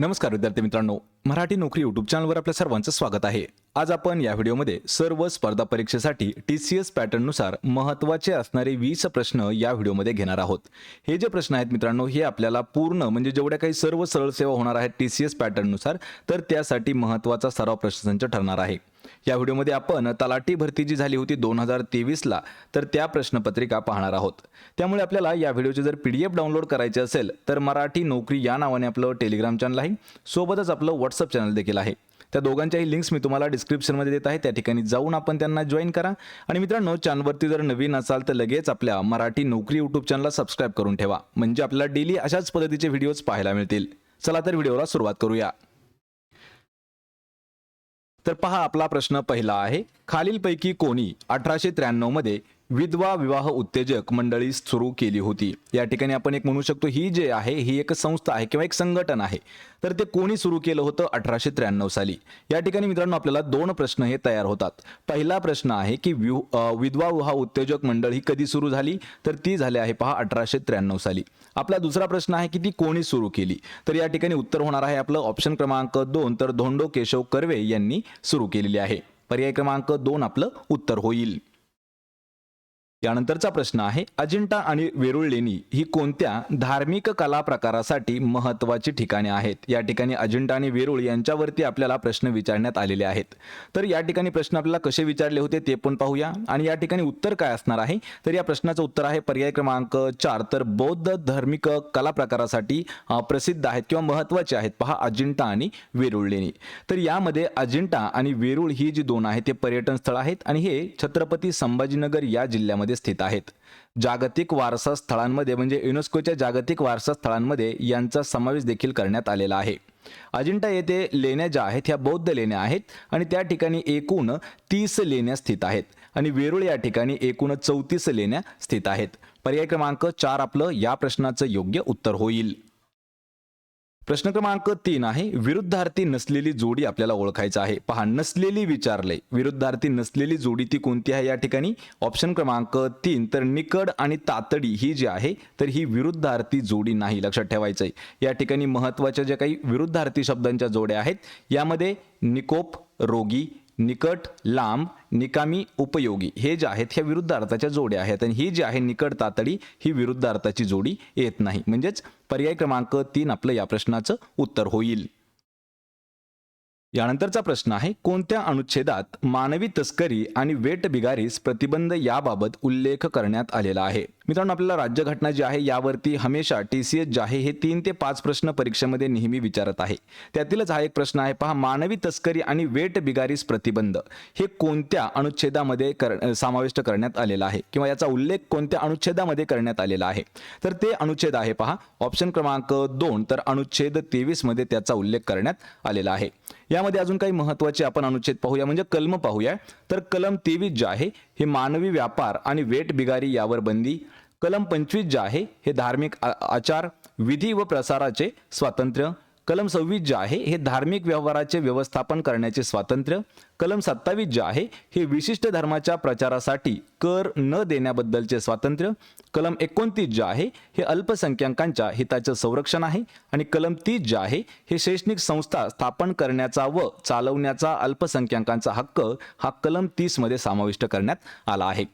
नमस्कार विद्यार्थी मित्रांनो मराठी नोकरी यूट्यूब चॅनलवर आपल्या सर्वांचं स्वागत आहे. आज आपण या व्हिडिओमध्ये सर्व स्पर्धा परीक्षेसाठी टी सी एस पॅटर्ननुसार महत्त्वाचे असणारे वीस प्रश्न या व्हिडिओमध्ये घेणार आहोत. हे जे प्रश्न आहेत मित्रांनो हे आपल्याला पूर्ण म्हणजे जेवढ्या काही सर्व सरळ सेवा होणार आहेत टी सी एस पॅटर्ननुसार तर त्यासाठी महत्त्वाचा सराव प्रश्नसंच ठरणार आहे. या व्हिडिओमध्ये आपण तलाठी भरती जी झाली होती दोन हजार तेवीसला तर त्या प्रश्नपत्रिका पाहणार आहोत. त्यामुळे आपल्याला या व्हिडिओचे जर पी डी एफ डाउनलोड करायचे असेल तर मराठी नोकरी या नावाने आपलं टेलिग्राम चॅनल आहे. सोबतच आपलं व्हॉट्सअप चॅनल देखील आहे. त्या दोघांच्याही लिंक्स मी तुम्हाला डिस्क्रिप्शनमध्ये देत आहे. त्या ठिकाणी जाऊन आपण त्यांना जॉईन करा. आणि मित्रांनो चॅनलवरती जर नवीन असाल तर लगेच आपल्या मराठी नोकरी यूट्यूब चॅनलला सबस्क्राईब करून ठेवा. म्हणजे आपल्याला डेली अशाच पद्धतीचे व्हिडिओज पाहायला मिळतील. चला तर व्हिडिओला सुरुवात करूया. तर पहा आपला प्रश्न पहिला आहे. खालीलपैकी कोणी अठराशे त्र्याण्णवमध्ये विधवा विवाह उत्तेजक मंडळी सुरू केली होती. या ठिकाणी आपण एक म्हणू शकतो ही जे आहे ही एक संस्था आहे किंवा एक संघटन आहे. तर ते कोणी सुरू केलं होतं? अठराशे त्र्याण्णव साली. या ठिकाणी मित्रांनो आपल्याला दोन प्रश्न हे तयार होतात. पहिला प्रश्न आहे की विधवा विवाह उत्तेजक मंडळ ही कधी सुरू झाली? तर ती झाली आहे पहा अठराशे त्र्याण्णव साली. आपला दुसरा प्रश्न आहे की ती कोणी सुरू केली? तर या ठिकाणी उत्तर होणार आहे आपलं ऑप्शन क्रमांक दोन. तर धोंडो केशव कर्वे यांनी सुरू केलेली आहे. पर्याय क्रमांक दोन आपलं उत्तर होईल. यानंतरचा प्रश्न आहे अजिंठा आणि वेरूळ लेणी ही कोणत्या धार्मिक कला प्रकारासाठी महत्वाची ठिकाणे आहेत? या ठिकाणी अजिंठा आणि वेरूळ यांच्यावरती आपल्याला प्रश्न विचारण्यात आलेले आहेत. तर या ठिकाणी प्रश्न आपल्याला कसे विचारले होते ते पण पाहूया. आणि या ठिकाणी उत्तर काय असणार आहे? तर या प्रश्नाचं उत्तर आहे पर्याय क्रमांक चार. तर बौद्ध धार्मिक कला प्रकारासाठी प्रसिद्ध आहेत किंवा महत्त्वाचे आहेत पहा अजिंठा आणि वेरूळ लेणी. तर यामध्ये अजिंठा आणि वेरूळ ही जी दोन आहेत ते पर्यटन स्थळ आहेत. आणि हे छत्रपती संभाजीनगर या जिल्ह्यामध्ये स्थित आहेत. जागतिक वारसा स्थळांमध्ये म्हणजे युनेस्कोच्या जागतिक वारसा स्थळांमध्ये यांचा समावेश देखील करण्यात आलेला आहे. अजिंठा येथे लेण्या ज्या आहेत ह्या बौद्ध लेण्या आहेत आणि त्या ठिकाणी एकूण तीस लेण्या स्थित आहेत आणि वेरूळ या ठिकाणी एकूण चौतीस लेण्या स्थित आहेत. पर्याय क्रमांक चार आपलं या प्रश्नाचं योग्य उत्तर होईल. प्रश्न क्रमांक तीन आहे विरुद्धार्थी नसलेली जोडी आपल्याला ओळखायचं आहे. पहा नसलेली विचारले विरुद्धार्थी नसलेली जोडी ती कोणती आहे या ठिकाणी? ऑप्शन क्रमांक तीन तर निकड आणि तातडी ही जी आहे तर ही विरुद्धार्थी जोडी नाही लक्षात ठेवायचं आहे या ठिकाणी महत्त्वाच्या ज्या काही विरुद्धार्थी शब्दांच्या जोड्या आहेत यामध्ये निकोप रोगी निकट लांब निकामी उपयोगी हे जे आहेत ह्या विरुद्ध अर्थाच्या जोड्या आहेत. आणि ही जी आहे निकट तातडी ही विरुद्ध अर्थाची जोडी येत नाही. म्हणजेच पर्याय क्रमांक तीन आपलं या प्रश्नाचं उत्तर होईल. यानंतरचा प्रश्न आहे कोणत्या अनुच्छेदात मानवी तस्करी आणि वेट बिगारीस प्रतिबंध याबाबत उल्लेख करण्यात आलेला आहे? मित्रांनो आपल्याला राज्यघटना जी आहे यावरती हमेशा टी सी एस जे आहे हे तीन ते पाच प्रश्न परीक्षेमध्ये नेहमी विचारत आहे. त्यातीलच हा एक प्रश्न आहे पहा मानवी तस्करी आणि वेट बिगारीस प्रतिबंध हे कोणत्या अनुच्छेदामध्ये कर समाविष्ट करण्यात आलेला आहे? किंवा याचा उल्लेख कोणत्या अनुच्छेदामध्ये करण्यात आलेला आहे? तर ते अनुच्छेद आहे पहा ऑप्शन क्रमांक दोन तर अनुच्छेद तेवीसमध्ये त्याचा उल्लेख करण्यात आलेला आहे. यामध्ये अजून काही महत्त्वाचे आपण अनुच्छेद पाहूया. म्हणजे कलम पाहूया. तर कलम तेवीस जे आहे हे मानवी व्यापार आणि वेट बिगारी यावर बंदी. कलम पंचवीस जे आहे हे धार्मिक आचार विधी व प्रसाराचे स्वातंत्र्य. कलम सव्वीस जे आहे हे धार्मिक व्यवहाराचे व्यवस्थापन करण्याचे स्वातंत्र्य. कलम सत्तावीस जे आहे हे विशिष्ट धर्माच्या प्रचारासाठी कर न देण्याबद्दलचे स्वातंत्र्य कलम एकोणतीस जे आहे हे अल्पसंख्याकांच्या हिताचं संरक्षण आहे आणि कलम तीस जे आहे हे शैक्षणिक संस्था स्थापन करण्याचा व चालवण्याचा अल्पसंख्याकांचा हक्क हा कलम तीसमध्ये समाविष्ट करण्यात आला आहे.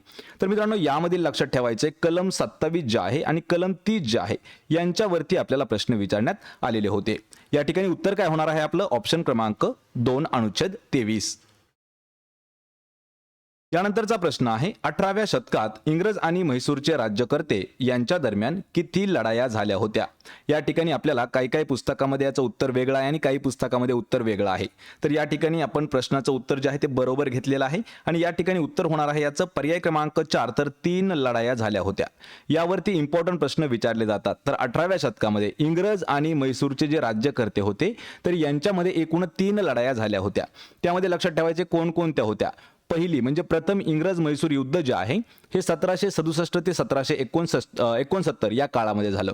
तर मित्रांनो यामधील लक्षात ठेवायचे कलम सत्तावीस जे आहे आणि कलम तीस जे आहे यांच्यावरती आपल्याला प्रश्न विचारण्यात आलेले होते. या ठिकाणी उत्तर काय होणार आहे आपलं? ऑप्शन क्रमांक दोन अनुच्छेद तेवीस. यानंतरचा प्रश्न आहे अठराव्या शतकात इंग्रज आणि म्हैसूरचे राज्यकर्ते यांच्या दरम्यान किती लढाया झाल्या होत्या? या ठिकाणी आपल्याला काही काही पुस्तकामध्ये याचं उत्तर वेगळं आहे आणि काही पुस्तकामध्ये उत्तर वेगळं आहे. तर या ठिकाणी आपण प्रश्नाचं उत्तर जे आहे ते बरोबर घेतलेलं आहे आणि या ठिकाणी उत्तर होणार आहे याचं पर्याय क्रमांक चार तर तीन लढाया झाल्या होत्या. यावरती इम्पॉर्टंट प्रश्न विचारले जातात. तर अठराव्या शतकामध्ये इंग्रज आणि म्हैसूरचे जे राज्यकर्ते होते तर यांच्यामध्ये एकूण तीन लढाया झाल्या होत्या. त्यामध्ये लक्षात ठेवायचे कोणकोणत्या होत्या? पहिली म्हणजे प्रथम इंग्रज म्हैसूर युद्ध जे आहे हे सतराशे सदुसष्ट ते सतराशे एकोणसष्ट एकोणसत्तर या काळामध्ये झालं.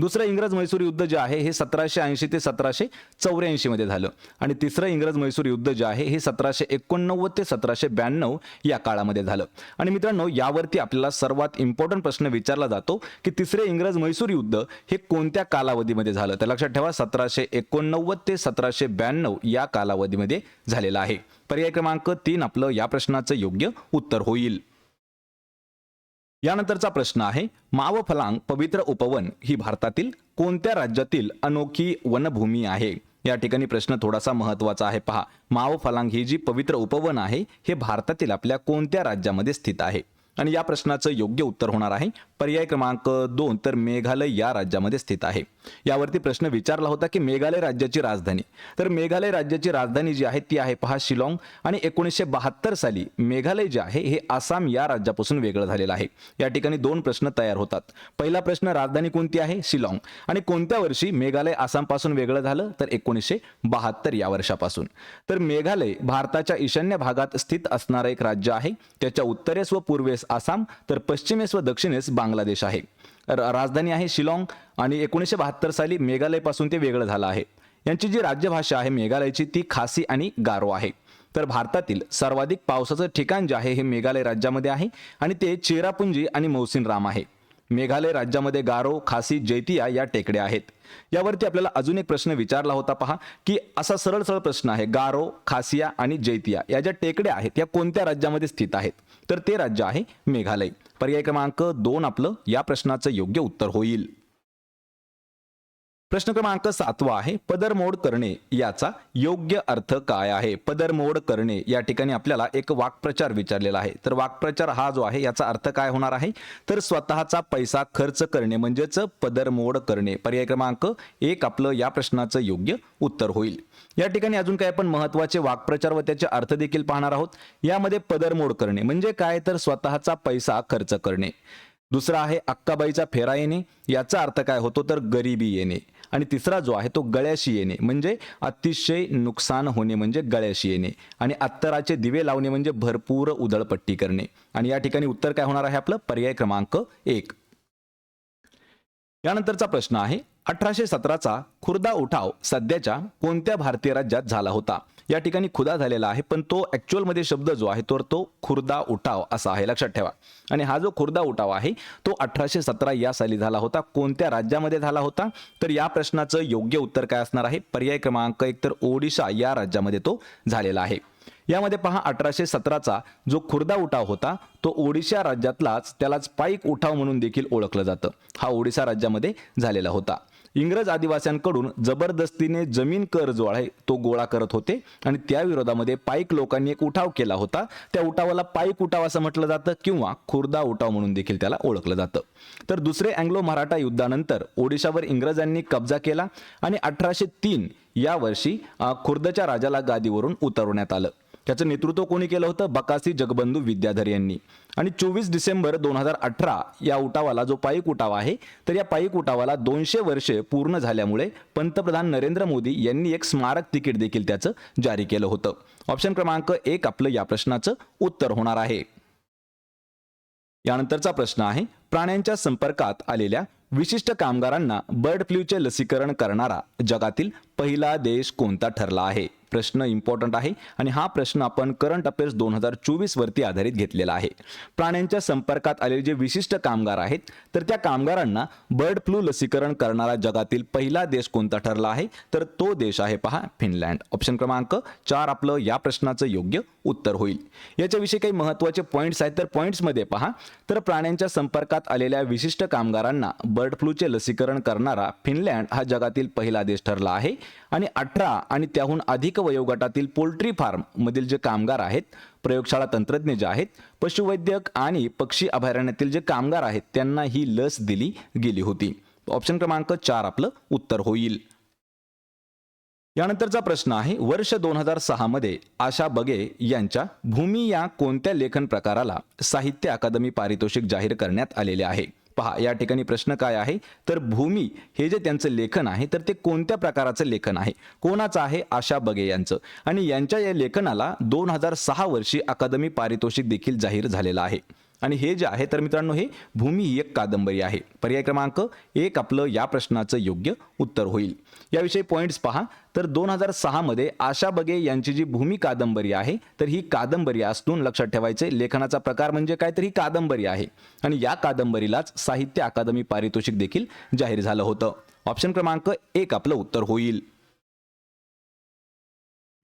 दुसरं इंग्रज म्हैसूर युद्ध जे आहे हे सतराशे ऐंशी ते सतराशे चौऱ्याऐंशीमध्ये झालं. आणि तिसरं इंग्रज म्हैसूर युद्ध जे आहे हे सतराशे एकोणनव्वद ते सतराशे ब्याण्णव या काळामध्ये झालं. आणि मित्रांनो यावरती आपल्याला सर्वात इम्पॉर्टंट प्रश्न विचारला जातो की तिसरे इंग्रज म्हैसूर युद्ध हे कोणत्या कालावधीमध्ये झालं? तर लक्षात ठेवा सतराशे एकोणनव्वद ते सतराशे ब्याण्णव या कालावधीमध्ये झालेलं आहे. पर्याय क्रमांक तीन आपलं या प्रश्नाचं योग्य उत्तर होईल. यानंतरचा प्रश्न आहे माव फलांग पवित्र उपवन ही भारतातील कोणत्या राज्यातील अनोखी वनभूमी आहे? या ठिकाणी प्रश्न थोडासा महत्त्वाचा आहे. पहा माव फलांग ही जी पवित्र उपवन आहे हे भारतातील आपल्या कोणत्या राज्यामध्ये स्थित आहे? आणि या प्रश्नाचं योग्य उत्तर होणार आहे. पर्याय क्रमांक दोन तर मेघालय या राज्यामध्ये स्थित आहे. यावरती प्रश्न विचारला होता की मेघालय राज्याची राजधानी. तर मेघालय राज्याची राजधानी जी आहे ती आहे पहा शिलाँग आणि एकोणीसशे बहात्तर साली मेघालय जे आहे हे आसाम या राज्यापासून वेगळं झालेलं आहे. या ठिकाणी दोन प्रश्न तयार होतात. पहिला प्रश्न राजधानी कोणती आहे? शिलाँग. आणि कोणत्या वर्षी मेघालय आसामपासून वेगळं झालं? तर एकोणीसशे बहात्तर या वर्षापासून. तर मेघालय भारताच्या ईशान्य भागात स्थित असणारं एक राज्य आहे. त्याच्या उत्तरेस व पूर्वेस आसाम तर पश्चिमेस व दक्षिणेस बांगलादेश आहे. राजधानी आहे शिलाँग आणि एकोणीसशे बहात्तर साली मेघालयपासून ते वेगळं झालं आहे. यांची जी राज्यभाषा आहे मेघालयची ती खासी आणि गारो आहे. तर भारतातील सर्वाधिक पावसाचं ठिकाण जे आहे हे मेघालय राज्यामध्ये आहे आणि ते चेरापुंजी आणि मौसिन राम आहे. मेघालय राज्यामध्ये गारो खासी जैतिया या टेकड्या आहेत. यावरती आपल्याला अजून एक प्रश्न विचारला होता पहा की असा सरळ सरळ प्रश्न आहे गारो खासिया आणि जैतिया या ज्या टेकड्या आहेत या कोणत्या राज्यामध्ये स्थित आहेत? तर ते राज्य आहे मेघालय. पर्याय क्रमांक दोन आपलं या प्रश्नाचं योग्य उत्तर होईल. प्रश्न क्रमांक सातवा आहे पदरमोड करणे याचा योग्य अर्थ काय आहे? पदरमोड करणे या ठिकाणी आपल्याला एक वाक्प्रचार विचारलेला आहे. तर वाक्प्रचार हा जो आहे याचा अर्थ काय होणार आहे? तर स्वतःचा पैसा खर्च करणे म्हणजेच पदरमोड करणे. पर्याय क्रमांक एक आपलं या प्रश्नाचं योग्य उत्तर होईल. या ठिकाणी अजून काय आपण महत्त्वाचे वाक्प्रचार व त्याचे अर्थ देखील पाहणार आहोत. यामध्ये पदरमोड करणे म्हणजे काय? तर स्वतःचा पैसा खर्च करणे. दुसरा आहे अक्काबाईचा फेरा येणे. याचा अर्थ काय होतो? तर गरिबी येणे. आणि तिसरा जो आहे तो गळ्याशी येणे म्हणजे अतिशय नुकसान होणे म्हणजे गळ्याशी येणे आणि अत्तराचे दिवे लावणे म्हणजे भरपूर उधळपट्टी करणे. आणि या ठिकाणी उत्तर काय होणार आहे आपलं? पर्याय क्रमांक एक. यानंतरचा प्रश्न आहे अठराशे सतराचा खुर्दा उठाव सध्याच्या कोणत्या भारतीय राज्यात झाला होता? या ठिकाणी खुदा झालेला आहे पण तो ॲक्च्युअलमध्ये शब्द जो आहे तर तो खुर्दा उठाव असा आहे. लक्षात ठेवा. आणि हा जो खुर्दा उठाव आहे तो अठराशे सतरा या साली झाला होता. कोणत्या राज्यामध्ये झाला होता? तर या प्रश्नाचं योग्य उत्तर काय असणार आहे? पर्याय क्रमांक एक तर ओडिशा या राज्यामध्ये तो झालेला आहे. यामध्ये पहा अठराशे सतराचा जो खुर्दा उठाव होता तो ओडिशा राज्यातलाच त्यालाच पाईक उठाव म्हणून देखील ओळखलं जातं. हा ओडिशा राज्यामध्ये झालेला होता. इंग्रज आदिवासींकडून जबरदस्तीने जमीन कर जो आहे तो गोळा करत होते. आणि त्या विरोधामध्ये पाईक लोकांनी एक उठाव केला होता. त्या उठावाला पाईक उठाव असं म्हटलं जातं किंवा खुर्दा उठाव म्हणून देखील त्याला ओळखलं जातं. तर दुसरे अँग्लो मराठा युद्धानंतर ओडिशावर इंग्रजांनी कब्जा केला आणि अठराशे तीन या वर्षी खुर्दच्या राजाला गादीवरून उतरवण्यात आलं. त्याचं नेतृत्व कोणी केलं होतं? बकासी जगबंधू विद्याधर यांनी. आणि चोवीस डिसेंबर दोन हजार अठरा या उठावाला जो पायीक उठावा आहे तर या पायीक उठावाला दोनशे वर्षे पूर्ण झाल्यामुळे पंतप्रधान नरेंद्र मोदी यांनी एक स्मारक तिकीट देखील त्याचं जारी केलं होतं. ऑप्शन क्रमांक एक आपलं या प्रश्नाचं उत्तर होणार आहे. यानंतरचा प्रश्न आहे प्राण्यांच्या संपर्कात आलेल्या विशिष्ट कामगारांना बर्ड फ्लूचे लसीकरण करणारा जगातील पहिला देश कोणता ठरला आहे? प्रश्न इम्पॉर्टंट आहे आणि हा प्रश्न आपण करंट अफेअर्स दोन हजार चोवीस वरती आधारित घेतलेला आहे. प्राण्यांच्या संपर्कात आलेले जे विशिष्ट कामगार आहेत तर त्या कामगारांना बर्ड फ्लू लसीकरण करणारा जगातील पहिला देश कोणता ठरला आहे? तर तो देश आहे पहा फिनलँड ऑप्शन क्रमांक चार आपलं या प्रश्नाचं योग्य उत्तर होईल. याच्याविषयी काही महत्त्वाचे पॉईंट्स आहेत तर पॉईंट्समध्ये पहा. तर प्राण्यांच्या संपर्कात आलेल्या विशिष्ट कामगारांना बर्ड फ्लूचे लसीकरण करणारा फिनलँड हा जगातील पहिला देश ठरला आहे. आणि अठरा आणि त्याहून अधिक वयोगटातील पोल्ट्री फार्म मधील जे कामगार आहेत प्रयोगशाळा तंत्रज्ञ जे आहेत पशुवैद्यक आणि पक्षी अभयारण्यातील जे कामगार आहेत त्यांना ही लस दिली गेली होती. ऑप्शन क्रमांक चार आपलं उत्तर होईल. यानंतरचा प्रश्न आहे वर्ष दोन हजार सहा मध्ये आशा बगे यांच्या भूमी या कोणत्या लेखन प्रकाराला साहित्य अकादमी पारितोषिक जाहीर करण्यात आलेले आहे? पहा या ठिकाणी प्रश्न काय आहे? तर भूमी हे जे त्यांचं लेखन आहे तर ते कोणत्या प्रकाराचं लेखन आहे? कोणाचं आहे? आशा बगे यांचं. आणि यांच्या या लेखनाला दोन हजार सहा वर्षी अकादमी पारितोषिक देखील जाहीर झालेलं आहे. आणि हे जे आहे तर मित्रांनो हे भूमी ही एक कादंबरी आहे. पर्याय क्रमांक एक आपलं या प्रश्नाचं योग्य उत्तर होईल. याविषयी पॉईंट्स पहा. तर दोन हजार सहामध्ये आशा बगे यांची जी भूमी कादंबरी आहे तर ही कादंबरी असून लक्षात ठेवायचे. लेखनाचा प्रकार म्हणजे काय? तर ही कादंबरी आहे. आणि या कादंबरीलाच साहित्य अकादमी पारितोषिक देखील जाहीर झालं होतं. ऑप्शन क्रमांक एक आपलं उत्तर होईल.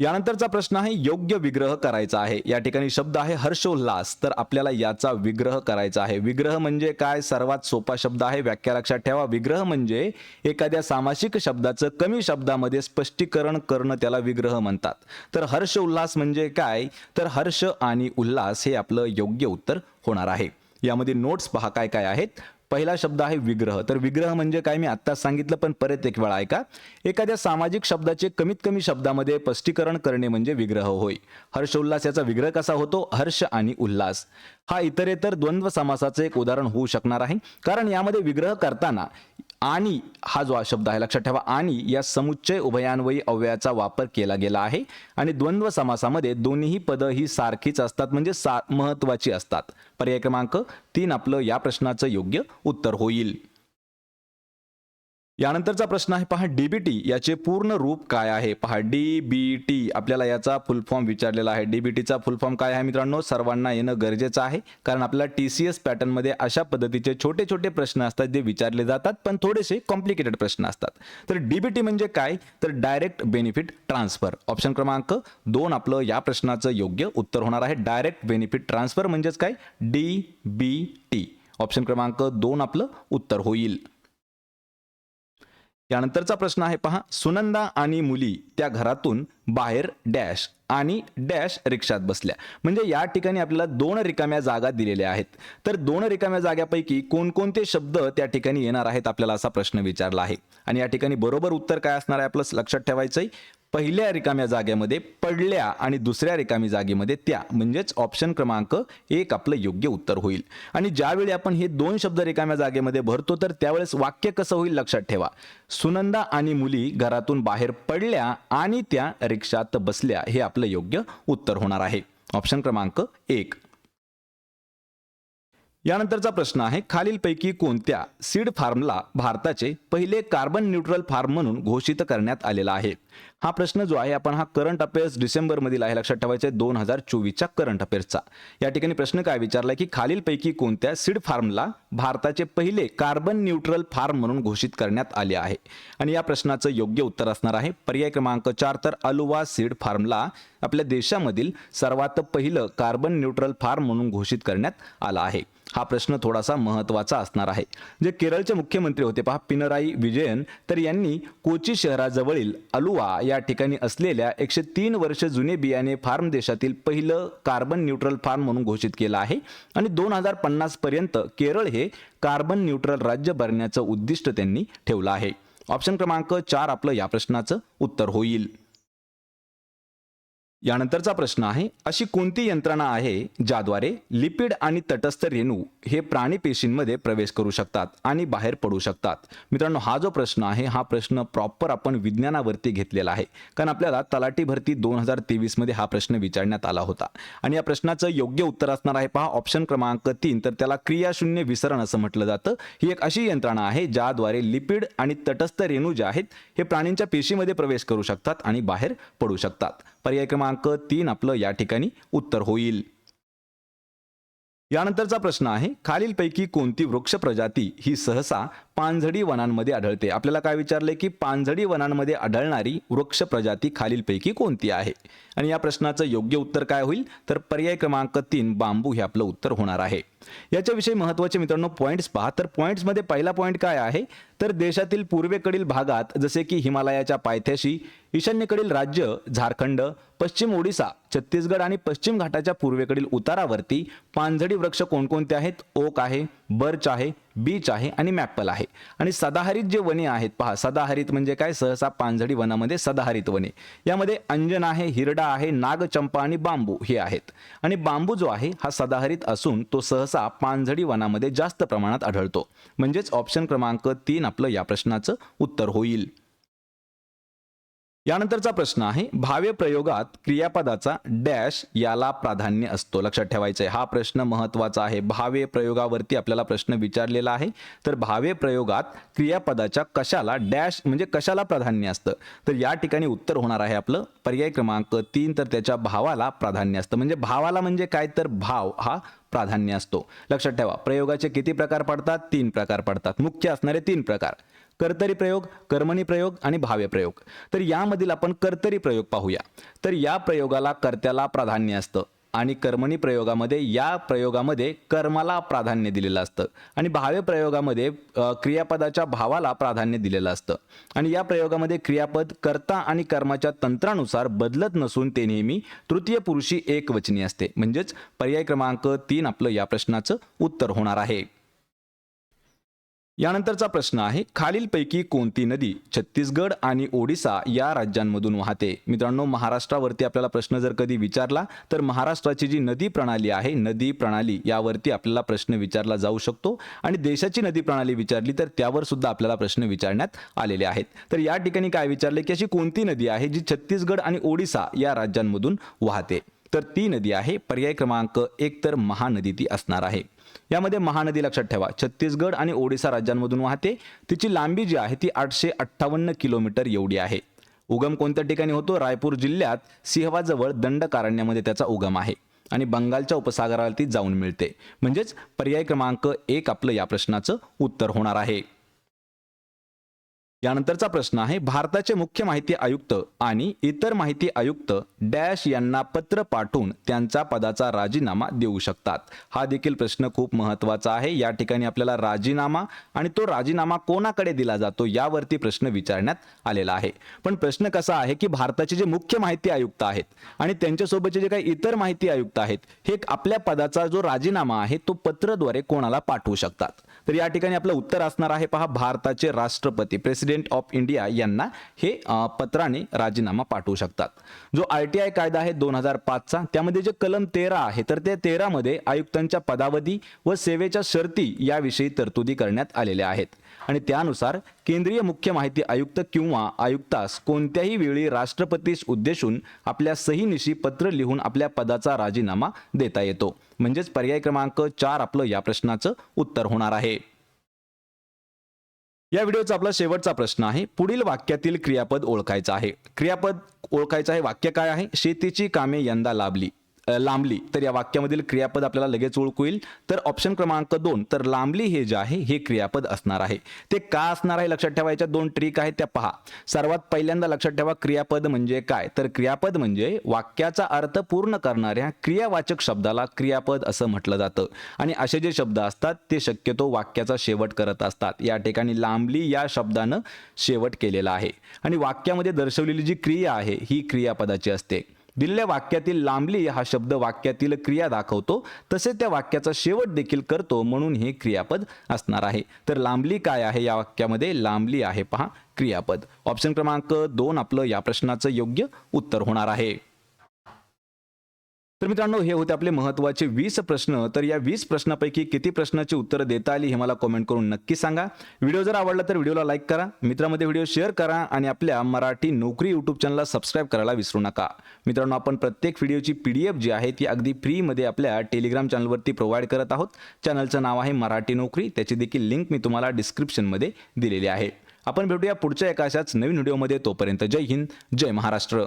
यानंतरचा प्रश्न आहे योग्य विग्रह करायचा आहे. या ठिकाणी शब्द आहे हर्षोल्लास. तर आपल्याला याचा विग्रह करायचा आहे. विग्रह म्हणजे काय? सर्वात सोपा शब्द आहे. व्याख्या लक्षात ठेवा. विग्रह म्हणजे एखाद्या सामासिक शब्दाचं कमी शब्दामध्ये स्पष्टीकरण करणं त्याला विग्रह म्हणतात. तर हर्ष उल्हास म्हणजे काय? तर हर्ष आणि उल्हास हे आपलं योग्य उत्तर होणार आहे. यामध्ये नोट्स पहा काय काय आहेत. पहिला शब्द आहे विग्रह. तर विग्रह म्हणजे काय? मी आत्ताच सांगितलं पण परत एक वेळा ऐका. एखाद्या सामाजिक शब्दाचे कमीत कमी शब्दामध्ये स्पष्टीकरण करणे म्हणजे विग्रह होय. हर्षोल्लास याचा विग्रह कसा होतो? हर्ष आणि उल्हास. हा इतरेतर द्वंद्व समासाचे एक उदाहरण होऊ शकणार आहे. कारण यामध्ये विग्रह करताना आणि हा जो शब्द आहे लक्षात ठेवा आणि या समुच्चय उभयान्वयी अव्ययाचा वापर केला गेला आहे. आणि द्वंद्व समासामध्ये दोन्हीही पदं ही सारखीच असतात म्हणजे सा महत्वाची असतात. पर्याय क्रमांक तीन आपलं या प्रश्नाचं योग्य उत्तर होईल. यानंतरचा प्रश्न आहे पहा डीबीटी याचे पूर्ण रूप काय आहे? पहा डीबीटी आपल्याला याचा फुल फॉर्म विचारलेला आहे. डीबीटीचा फुल फॉर्म काय आहे मित्रांनो? सर्वांना येणं गरजेचं आहे. कारण आपल्याला टी सी एस पॅटर्नमध्ये अशा पद्धतीचे छोटे छोटे प्रश्न असतात जे विचारले जातात पण थोडेसे कॉम्प्लिकेटेड प्रश्न असतात. तर डीबीटी म्हणजे काय? तर डायरेक्ट बेनिफिट ट्रान्सफर ऑप्शन क्रमांक दोन आपलं या प्रश्नाचं योग्य उत्तर होणार आहे. डायरेक्ट बेनिफिट ट्रान्सफर म्हणजेच काय? डी बी टी ऑप्शन क्रमांक दोन आपलं उत्तर होईल. यानंतरचा प्रश्न आहे पहा. सुनंदा आणि मुली त्या घरातून बाहेर डॅश आणि डॅश रिक्षात बसल्या. म्हणजे या ठिकाणी आपल्याला दोन रिकाम्या जागा दिलेल्या आहेत. तर दोन रिकाम्या जाग्यापैकी कोणकोणते शब्द त्या ठिकाणी येणार आहेत आपल्याला असा प्रश्न विचारला आहे. आणि या ठिकाणी बरोबर उत्तर काय असणार आहे आपलं लक्षात ठेवायचंय. पहिल्या रिकाम्या जागेमध्ये पडल्या आणि दुसऱ्या रिकामी जागेमध्ये त्या. म्हणजेच ऑप्शन क्रमांक एक आपलं योग्य उत्तर होईल. आणि ज्यावेळी आपण हे दोन शब्द रिकाम्या जागेमध्ये भरतो तर त्यावेळेस वाक्य कसं होईल लक्षात ठेवा. सुनंदा आणि मुली घरातून बाहेर पडल्या आणि त्या रिक्षात बसल्या हे आपलं योग्य उत्तर होणार आहे. ऑप्शन क्रमांक एक. यानंतरचा प्रश्न आहे खालीलपैकी कोणत्या सीड फार्मला भारताचे पहिले कार्बन न्यूट्रल फार्म म्हणून घोषित करण्यात आलेला आहे? हा प्रश्न जो आहे आपण हा करंट अफेअर्स डिसेंबरमधील आहे लक्षात ठेवायचे दोन हजार चोवीसच्या करंट अफेअर्सचा. या ठिकाणी प्रश्न काय विचारलाय की खालीलपैकी कोणत्या सीड फार्मला भारताचे पहिले कार्बन न्यूट्रल फार्म म्हणून घोषित करण्यात आले आहे? आणि या प्रश्नाचं योग्य उत्तर असणार आहे पर्याय क्रमांक चार तर अलुवा सीड फार्मला आपल्या देशामधील सर्वात पहिलं कार्बन न्यूट्रल फार्म म्हणून घोषित करण्यात आला आहे. हा प्रश्न थोडासा महत्त्वाचा असणार आहे. जे केरळचे मुख्यमंत्री होते पहा पिनराई विजयन तर यांनी कोची शहराजवळील अलुवा या ठिकाणी असलेल्या एकशे तीन वर्ष जुने बियाणे फार्म देशातील पहिलं कार्बन न्यूट्रल फार्म म्हणून घोषित केलं आहे. आणि दोन हजार पन्नास पर्यंत केरळ हे कार्बन न्यूट्रल राज्य भरण्याचं उद्दिष्ट त्यांनी ठेवलं आहे. ऑप्शन क्रमांक चार आपलं या प्रश्नाचं उत्तर होईल. यानंतरचा प्रश्न आहे अशी कोणती यंत्रणा आहे ज्याद्वारे लिपिड आणि तटस्थ रेणू हे प्राणी पेशींमध्ये प्रवेश करू शकतात आणि बाहेर पडू शकतात? मित्रांनो हा जो प्रश्न आहे हा प्रश्न प्रॉपर आपण विज्ञानावरती घेतलेला आहे. कारण आपल्याला तलाठी भरती दोन हजार तेवीसमध्ये हा प्रश्न विचारण्यात आला होता. आणि या प्रश्नाचं योग्य उत्तर असणार आहे पहा ऑप्शन क्रमांक तीन. तर त्याला क्रियाशून्य विसरण असं म्हटलं जातं. ही एक अशी यंत्रणा आहे ज्याद्वारे लिपिड आणि तटस्थ रेणू जे आहेत हे प्राणींच्या पेशीमध्ये प्रवेश करू शकतात आणि बाहेर पडू शकतात. पर्याय क्रमांक तीन आपलं या ठिकाणी उत्तर होईल. यानंतरचा प्रश्न आहे खालीलपैकी कोणती वृक्ष प्रजाती ही सहसा पानझडी वनांमध्ये आढळते? आपल्याला काय विचारले की पानझडी वनांमध्ये आढळणारी वृक्ष प्रजाती खालीलपैकी कोणती आहे? आणि या प्रश्नाचं योग्य उत्तर काय होईल? तर पर्याय क्रमांक तीन बांबू हे आपलं उत्तर होणार आहे. याच्याविषयी महत्त्वाचे मित्रांनो पॉईंट्स पहा. तर पॉईंट्समध्ये पहिला पॉईंट काय आहे? तर देशातील पूर्वेकडील भागात जसे की हिमालयाच्या पायथ्याशी ईशान्येकडील राज्य झारखंड पश्चिम ओडिसा छत्तीसगड आणि पश्चिम घाटाच्या पूर्वेकडील उतारावरती पानझडी वृक्ष कोणकोणते आहेत? ओक आहे बर्च आहे बीच आहे आणि मॅपल आहे. आणि सदाहरित जे वने आहेत पहा सदाहरित म्हणजे काय? सहसा पानझडी वनामध्ये सदाहरित वने. यामध्ये अंजन आहे हिरडा आहे नागचंपा आणि बांबू हे आहेत. आणि बांबू जो आहे हा सदाहरित असून तो सहसा पानझडी वनामध्ये जास्त प्रमाणात आढळतो. म्हणजेच ऑप्शन क्रमांक तीन आपलं या प्रश्नाचं उत्तर होईल. यानंतरचा प्रश्न आहे भाव्य प्रयोगात क्रियापदाचा डॅश याला प्राधान्य असतो. लक्षात ठेवायचं आहे हा प्रश्न महत्त्वाचा आहे. भाव्य प्रयोगावरती आपल्याला प्रश्न विचारलेला आहे. तर भाव्य प्रयोगात क्रियापदाच्या कशाला डॅश म्हणजे कशाला प्राधान्य असतं? तर या ठिकाणी उत्तर होणार आहे आपलं. पर्याय क्रमांक तीन तर त्याच्या भावाला प्राधान्य असतं. म्हणजे भावाला म्हणजे काय? तर भाव हा प्राधान्य असतो. लक्षात ठेवा प्रयोगाचे किती प्रकार पडतात? तीन प्रकार पडतात. मुख्य असणारे तीन प्रकार. कर्तरी प्रयोग कर्मणी प्रयोग आणि भाव्य प्रयोग. तर यामधील आपण कर्तरी प्रयोग पाहूया. तर या प्रयोगाला कर्त्याला प्राधान्य असतं आणि कर्मणी प्रयोगामध्ये या प्रयोगामध्ये कर्माला प्राधान्य दिलेलं असतं. आणि भाव्य प्रयोगामध्ये क्रियापदाच्या भावाला प्राधान्य दिलेलं असतं. आणि या प्रयोगामध्ये क्रियापद कर्ता आणि कर्माच्या तंत्रानुसार बदलत नसून ते नेहमी तृतीय पुरुषी एकवचनी असते. म्हणजेच पर्याय क्रमांक तीन आपलं या प्रश्नाचं उत्तर होणार आहे. यानंतरचा प्रश्न आहे खालीलपैकी कोणती नदी छत्तीसगड आणि ओडिसा या राज्यांमधून वाहते? मित्रांनो महाराष्ट्रावरती आपल्याला प्रश्न जर कधी विचारला तर महाराष्ट्राची जी नदी प्रणाली आहे नदी प्रणाली यावरती आपल्याला प्रश्न विचारला जाऊ शकतो. आणि देशाची नदी प्रणाली विचारली तर त्यावर सुद्धा आपल्याला प्रश्न विचारण्यात आलेले आहेत. तर या ठिकाणी काय विचारले की अशी कोणती नदी आहे जी छत्तीसगड आणि ओडिसा या राज्यांमधून वाहते? तर ती नदी आहे. पर्याय क्रमांक एक तर महानदी ती असणार आहे. यामध्ये महानदी लक्षात ठेवा. छत्तीसगड आणि ओडिसा राज्यांमधून वाहते. तिची लांबी जी आहे ती आठशे अठ्ठावन्न किलोमीटर एवढी आहे. उगम कोणत्या ठिकाणी होतो? रायपूर जिल्ह्यात सिंहवाजवळ दंडकारण्यामध्ये त्याचा उगम आहे. आणि बंगालच्या उपसागराला ती जाऊन मिळते. म्हणजेच पर्याय क्रमांक एक आपलं या प्रश्नाचं उत्तर होणार आहे. यानंतरचा प्रश्न आहे भारताचे मुख्य माहिती आयुक्त आणि इतर माहिती आयुक्त डॅश यांना पत्र पाठवून त्यांचा पदाचा राजीनामा देऊ शकतात. हा देखील प्रश्न खूप महत्त्वाचा आहे. या ठिकाणी आपल्याला राजीनामा आणि तो राजीनामा कोणाकडे दिला जातो यावरती प्रश्न विचारण्यात आलेला आहे. पण प्रश्न कसा आहे की भारताचे जे मुख्य माहिती आयुक्त आहेत आणि त्यांच्यासोबतचे जे काही इतर माहिती आयुक्त आहेत हे आपल्या पदाचा जो राजीनामा आहे तो पत्रद्वारे कोणाला पाठवू शकतात? तर या ठिकाणी आपलं उत्तर असणार आहे पहा भारताचे राष्ट्रपती प्रेसिडेंट ऑफ इंडिया यांना हे पत्राने राजीनामा पाठवू शकतात. जो आर टी आय कायदा आहे दोन हजार पाचचा त्यामध्ये जे कलम तेरा आहे तर त्या तेरामध्ये आयुक्तांच्या पदावधी व सेवेच्या शर्ती याविषयी तरतुदी करण्यात आलेल्या आहेत. आणि त्यानुसार केंद्रीय मुख्य माहिती आयुक्त किंवा आयुक्तास कोणत्याही वेळी राष्ट्रपतीस उद्देशून आपल्या सहीनिशी पत्र लिहून आपल्या पदाचा राजीनामा देता येतो. म्हणजेच पर्याय क्रमांक चार आपलं या प्रश्नाचं उत्तर होणार आहे. या व्हिडिओचा आपला शेवटचा प्रश्न आहे. पुढील वाक्यातील क्रियापद ओळखायचं आहे. क्रियापद ओळखायचं आहे. वाक्य काय आहे? शेतीची कामे यंदा लाभली. लांबली. तर या वाक्यामधील क्रियापद आपल्याला लगेच ओळखू येईल तर ऑप्शन क्रमांक दोन तर लांबली हे जे आहे हे क्रियापद असणार आहे. ते का असणार आहे? लक्षात ठेवायच्या दोन ट्रिक आहेत त्या पहा. सर्वात पहिल्यांदा लक्षात ठेवा क्रियापद म्हणजे काय? तर क्रियापद म्हणजे वाक्याचा अर्थ पूर्ण करणाऱ्या क्रियावाचक शब्दाला क्रियापद असं म्हटलं जातं. आणि असे जे शब्द असतात ते शक्यतो वाक्याचा शेवट करत असतात. या ठिकाणी लांबली या शब्दानं शेवट केलेला आहे. आणि वाक्यामध्ये दर्शवलेली जी क्रिया आहे ही क्रियापदाची असते. दिलेल्या वाक्यातील लांबली हा शब्द वाक्यातील क्रिया दाखवतो तसेच त्या वाक्याचा शेवट देखील करतो म्हणून हे क्रियापद असणार आहे. तर लांबली काय आहे? या वाक्यामध्ये लांबली आहे पहा क्रियापद. ऑप्शन क्रमांक दोन आपलं या प्रश्नाचं योग्य उत्तर होणार आहे. तर मित्रांनो हे होते आपले महत्त्वाचे वीस प्रश्न. तर या वीस प्रश्नापैकी किती प्रश्नाची उत्तरं देता आली हे मला कमेंट करून नक्की सांगा. व्हिडिओ जर आवडला तर व्हिडिओला लाईक करा मित्रांमध्ये व्हिडिओ शेअर करा आणि आपल्या मराठी नोकरी यूट्यूब चॅनलला सबस्क्राईब करायला विसरू नका. मित्रांनो आपण प्रत्येक व्हिडिओची पी डी एफ जी आहे ती अगदी फ्रीमध्ये आपल्या टेलिग्राम चॅनलवरती प्रोव्हाइड करत आहोत. चॅनलचं नाव आहे मराठी नोकरी. त्याची देखील लिंक मी तुम्हाला डिस्क्रिप्शनमध्ये दिलेली आहे. आपण भेटूया पुढच्या एका अशाच नवीन व्हिडिओमध्ये तोपर्यंत जय हिंद जय महाराष्ट्र.